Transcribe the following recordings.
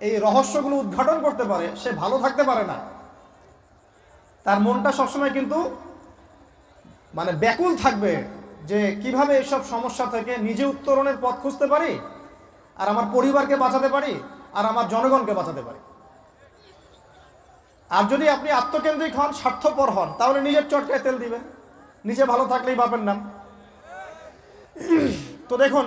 এই রহস্যগুলো উদ্ঘাটন করতে পারে, সে ভালো থাকতে পারে না। তার মনটা সবসময় কিন্তু মানে ব্যাকুল থাকবে যে কীভাবে এইসব সমস্যা থেকে নিজে উত্তরণের পথ খুঁজতে পারি, আর আমার পরিবারকে বাঁচাতে পারি, আর আমার জনগণকে বাঁচাতে পারি। আর যদি আপনি আত্মকেন্দ্রিক হন, স্বার্থপর হন, তাহলে নিজের চটকায় তেল দিবেন। নিজে ভালো থাকলেই বাপের নাম। তো দেখুন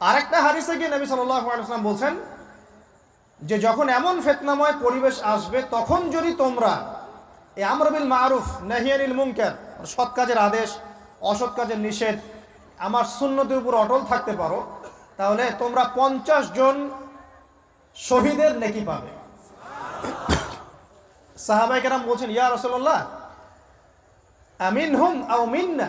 আরেকটা হারিসে গিয়ে নবী সাল্লাম বলছেন যে যখন এমন ফেতনাময় পরিবেশ আসবে, তখন যদি তোমরা এই আমরবিল মারুফ নাহিয়ানিল মুনকার মানে সৎ কাজের আদেশ, অসৎ কাজের নিষেধ, আমার সুন্নতির উপর অটল থাকতে পারো, তাহলে তোমরা পঞ্চাশ জন শহীদের নেকি পাবে। সাহাবাই কেরাম বলছেন, ইয়া রসল্লাহ আমিন হুম আও মিন্না?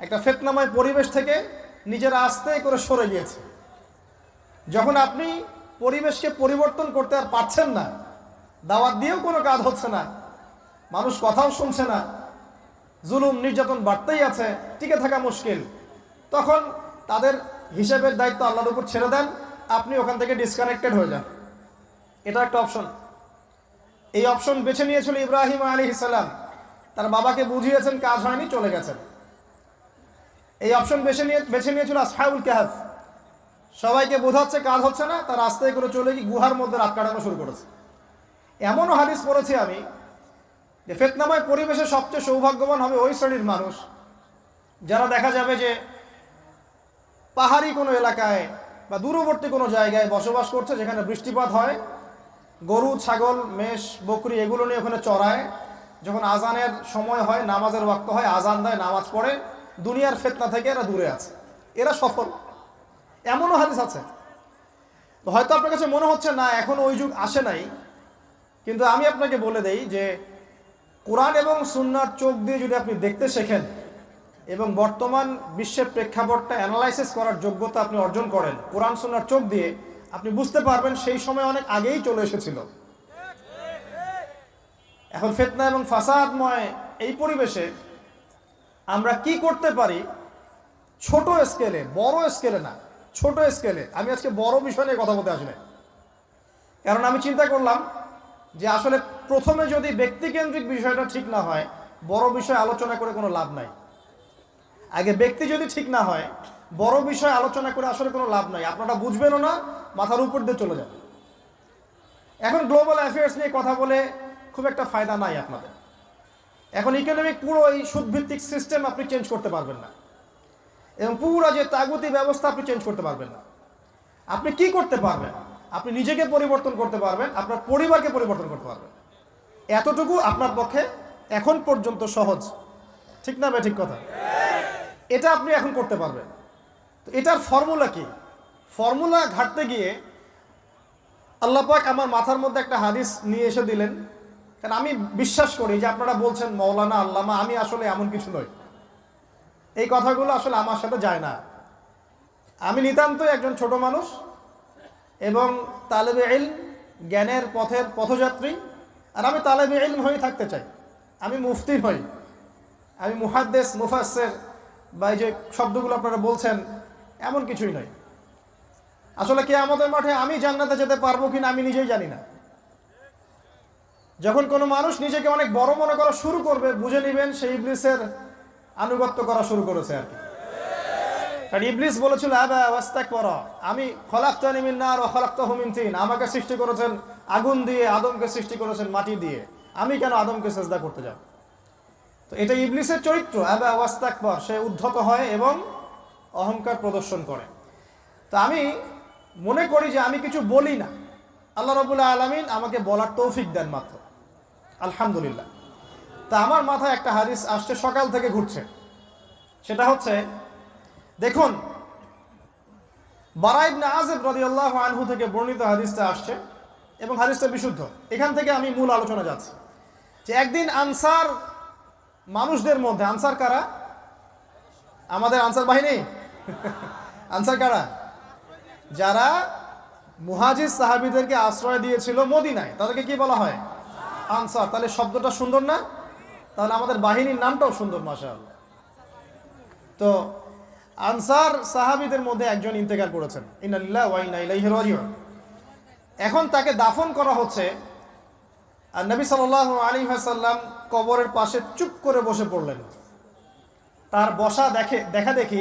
একটা ফেতনাময় পরিবেশ থেকে নিজেরা আস্তে করে সরে গিয়েছে। যখন আপনি পরিবেশকে পরিবর্তন করতে আর পারছেন না, দাওয়াত দিয়েও কোনো কাজ হচ্ছে না, মানুষ কথাও শুনছে না, জুলুম, নির্যাতন বাড়তেই আছে, টিকে থাকা মুশকিল, তখন তাদের হিসেবের দায়িত্ব আল্লাহর উপর ছেড়ে দেন, আপনি ওখান থেকে ডিসকানেক্টেড হয়ে যান। এটা একটা অপশন এই অপশন বেছে নিয়েছিল ইব্রাহিম আলী ইসালাম তার বাবাকে বুঝিয়েছেন, কাজ হয়নি, চলে গেছেন। এই অপশন বেছে নিয়ে, বেছে নিয়েছিল আসহাবুল কাহাফ। সবাইকে বোঝাচ্ছে কাজ হচ্ছে না তার রাস্তায় করে চলে গিয়ে গুহার মধ্যে রাত কাটানো শুরু করেছে। এমনও হাদিস পড়েছি আমি যে ফেতনাময় পরিবেশে সবচেয়ে সৌভাগ্যবান হবে ওই শ্রেণির মানুষ, যারা দেখা যাবে যে পাহাড়ি কোনো এলাকায় বা দূরবর্তী কোনো জায়গায় বসবাস করছে, যেখানে বৃষ্টিপাত হয়, গরু, ছাগল, মেষ, বকরি এগুলো নিয়ে ওখানে চড়ায়। যখন আজানের সময় হয়, নামাজের ওয়াক্ত হয়, আজান দেয়, নামাজ পড়ে দুনিয়ার ফেতনা থেকে এরা দূরে আছে। এরা সফল। এমনও হাদিস আছে। হয়তো আপনার কাছে মনে হচ্ছে, না, এখন ওই যুগ আসে নাই। কিন্তু আমি আপনাকে বলে দেই যে, কোরআন এবং সুন্নার চোখ দিয়ে যদি আপনি দেখতে শেখেন এবং বর্তমান বিশ্বের প্রেক্ষাপটটা অ্যানালাইসিস করার যোগ্যতা আপনি অর্জন করেন কোরআন, সুন্নার চোখ দিয়ে, আপনি বুঝতে পারবেন সেই সময় অনেক আগেই চলে এসেছিল। এখন ফেতনা এবং ফাসাদময় এই পরিবেশে আমরা কি করতে পারি? ছোট স্কেলে বড় স্কেলে না, ছোট স্কেলে আমি আজকে বড় বিষয় নিয়ে কথা বলতে আসলে কারণ আমি চিন্তা করলাম যে আসলে প্রথমে যদি ব্যক্তিকেন্দ্রিক বিষয়টা ঠিক না হয়, বড় বিষয় আলোচনা করে কোনো লাভ নাই। আগে ব্যক্তি যদি ঠিক না হয়, বড় বিষয় আলোচনা করে আসলে কোনো লাভ নাই। আপনারা বুঝবেনও না, মাথার উপর দিয়ে চলে যাবে এখন গ্লোবাল অ্যাফেয়ার্স নিয়ে কথা বলে খুব একটা ফায়দা নাই আপনাদের। এখন ইকোনমিক পুরো এই সুদভিত্তিক সিস্টেম আপনি চেঞ্জ করতে পারবেন না। এবং পুরো যে তাগুতি ব্যবস্থা আপনি চেঞ্জ করতে পারবেন না। আপনি কি করতে পারবেন? আপনি নিজেকে পরিবর্তন করতে পারবেন, আপনার পরিবারকে পরিবর্তন করতে পারবেন। এতটুকু আপনার পক্ষে এখন পর্যন্ত সহজ। ঠিক না ঠিক কথা? এটা আপনি এখন করতে পারবেন। তো এটার ফর্মুলা কি? ফর্মুলা ঘাটতে গিয়ে আল্লাহ পাক আমার মাথার মধ্যে একটা হাদিস নিয়ে এসে দিলেন। কারণ আমি বিশ্বাস করি যে আপনারা বলছেন, মৌলানা, আল্লামা, আমি আসলে এমন কিছু নই। এই কথাগুলো আসলে আমার সাথে যায় না। আমি নিতান্তই একজন ছোট মানুষ এবং তালেবে ইলম, জ্ঞানের পথের পথযাত্রী। আর আমি তালেবে ইলম হয়ে থাকতে চাই। আমি মুফতি হই আমি মুহাদ্দেস মুফাসের বা এই যে শব্দগুলো আপনারা বলছেন, এমন কিছুই নয় আসলে কে আমাদের মাঠে আমি জান্নাতে যেতে পারব কিনা আমি নিজেই জানি না। যখন কোনো মানুষ নিজেকে অনেক বড় মনে করা শুরু করবে, বুঝে নেবেন সেই ইবলিসের আনুগত্য করা শুরু করেছে আর কি। কারণ ইবলিস বলেছিল, আবা ওয়াস্তাক পর আমি খলাক্তানি মিন নার ও খলাক্তাহু মিন তিন। আমাকে সৃষ্টি করেছেন আগুন দিয়ে, আদমকে সৃষ্টি করেছেন মাটি দিয়ে। আমি কেন আদমকে সেজদা করতে যাব? তো এটা ইবলিসের চরিত্র, আবা ওয়াস্তাক পর সে উদ্ধত হয় এবং অহংকার প্রদর্শন করে। তো আমি মনে করি যে আমি কিছু বলি না। আল্লাহ রবুল্লাহ আলমিন আমাকে বলার তৌফিক দেন মাত্র। আলহামদুলিল্লাহ। তা আমার মাথায় একটা হাদিস আসছে, সকাল থেকে ঘুরছে। সেটা হচ্ছে, দেখুন বারাইবনে আজেব রাদিয়াল্লাহু আনহু থেকে বর্ণিত হাদিসটা আসছে এবং হাদিসটা বিশুদ্ধ। এখান থেকে আমি মূল আলোচনা যাচ্ছি। যে একদিন আনসার মানুষদের মধ্যে, আনসার কারা? আমাদের আনসার বাহিনী? আনসার কারা? যারা মুহাজির সাহাবিদেরকে আশ্রয় দিয়েছিল মদিনায়। তাদেরকে কি বলা হয়? আনসার, তাহলে শব্দটা সুন্দর না? তাহলে আমাদের বাহিনীর নামটাও সুন্দর মাসা তো, আনসার সাহাবিদের মধ্যে একজন ইন্তেকার করেছেন। ইনালিল্লাহ ওয়াইনা এখন তাকে দাফন করা হচ্ছে, আর নবী আলাইহি ওয়াসাল্লাম কবরের পাশে চুপ করে বসে পড়লেন। তার বসা দেখে, দেখা দেখি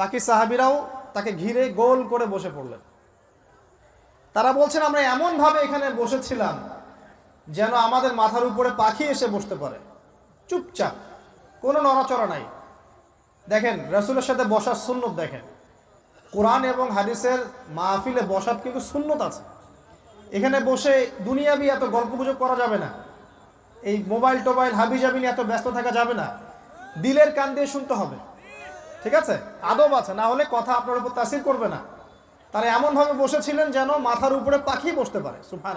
বাকি সাহাবিরাও তাকে ঘিরে গোল করে বসে পড়লেন। তারা বলছেন, আমরা এমনভাবে এখানে বসেছিলাম যেন আমাদের মাথার উপরে পাখি এসে বসতে পারে। চুপচাপ, কোনো নড়াচড়া নাই। দেখেন, রসুলের সাথে বসার সুন্নত দেখেন। কোরআন এবং হাদিসের মাহফিলে বসার কিন্তু সুন্নত আছে। এখানে বসে দুনিয়াবি এত গল্প গুজব করা যাবে না। এই মোবাইল টোবাইল হাবি জাবি নিয়ে এত ব্যস্ত থাকা যাবে না। দিলের কান দিয়ে শুনতে হবে। ঠিক আছে? আদব আছে। না হলে কথা আপনার উপর তাসির করবে না। তারা এমনভাবে বসেছিলেন যেন মাথার উপরে পাখি বসতে পারে। সুফান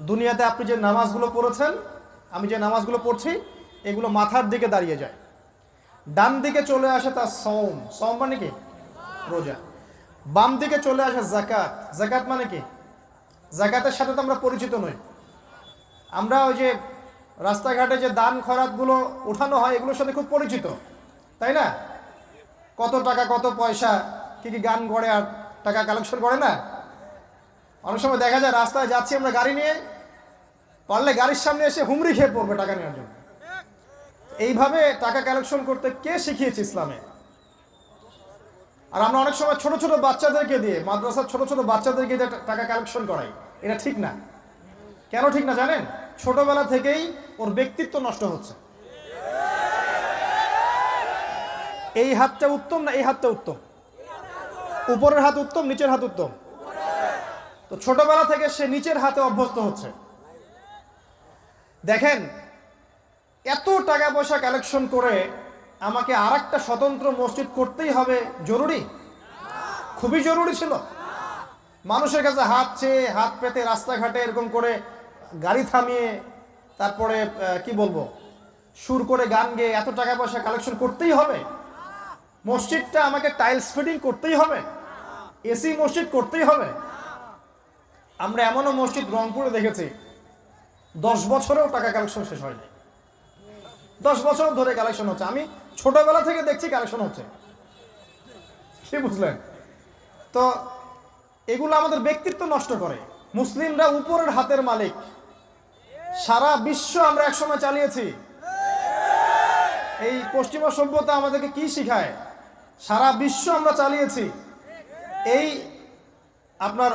দুনিয়াতে আপনি যে নামাজগুলো পড়েছেন, আমি যে নামাজগুলো পড়ছি, এগুলো মাথার দিকে দাঁড়িয়ে যায়। ডান দিকে চলে আসে তার সৌম সৌম মানে কি? রোজা। বাম দিকে চলে আসে জাকাত জাকাত মানে কি? জাকাতের সাথে তো আমরা পরিচিত নই। আমরা ওই যে রাস্তাঘাটে যে দান খরাতগুলো উঠানো হয়, এগুলোর সাথে খুব পরিচিত। তাই না? কত টাকা, কত পয়সা, কি কি গান করে আর টাকা কালেকশন করে না? অনেক সময় দেখা যায় রাস্তায় যাচ্ছি আমরা গাড়ি নিয়ে, পারলে গাড়ির সামনে এসে হুমড়ি খেয়ে পড়বে টাকা নেওয়ার জন্য। এইভাবে টাকা কালেকশন করতে কে শিখিয়েছে ইসলামে? আর আমরা অনেক সময় ছোট ছোট বাচ্চাদেরকে দিয়ে, মাদ্রাসার ছোট ছোট বাচ্চাদেরকে দিয়ে টাকা কালেকশন করাই। এটা ঠিক না। কেন ঠিক না জানেন? ছোটবেলা থেকেই ওর ব্যক্তিত্ব নষ্ট হচ্ছে। এই হাতটা উত্তম না এই হাতটা উত্তম? উপরের হাত উত্তম, নিচের হাত উত্তম? তো ছোটবেলা থেকে সে নিচের হাতে অভ্যস্ত হচ্ছে। দেখেন, এত টাকা পয়সা কালেকশন করে আমাকে আর একটা স্বতন্ত্র মসজিদ করতেই হবে জরুরি? খুবই জরুরি ছিল। মানুষের কাছে হাত চেয়ে, হাত পেতে রাস্তাঘাটে এরকম করে গাড়ি থামিয়ে, তারপরে কি বলব, সুর করে গান গেয়ে এত টাকা পয়সা কালেকশন করতেই হবে। মসজিদটা আমাকে টাইলস ফিটিং করতেই হবে। এসি মসজিদ করতেই হবে। আমরা এমনও মসজিদ রংপুরে দেখেছি, দশ বছরেও টাকা কালেকশন শেষ হয়নি। দশ বছর ধরে কালেকশন হচ্ছে। আমি ছোটবেলা থেকে দেখছি কালেকশন হচ্ছে। কি বুঝলেন? তো এগুলো আমাদের ব্যক্তিত্ব নষ্ট করে। মুসলিমরা উপরের হাতের মালিক। সারা বিশ্ব আমরা একসময় চালিয়েছি। এই পশ্চিমা সভ্যতা আমাদেরকে কি শিখায়? সারা বিশ্ব আমরা চালিয়েছি। এই আপনার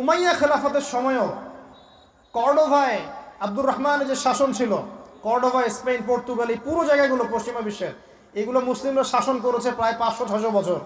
উমাইয়া খেলাফতের সময়ও কর্ডোভায় আব্দুর রহমানের যে শাসন ছিল কর্ডোভা স্পেন, পর্তুগাল, এই পুরো জায়গাগুলো পশ্চিমা বিশ্বের, এগুলো মুসলিমরা শাসন করেছে প্রায় পাঁচশো ছশো বছর।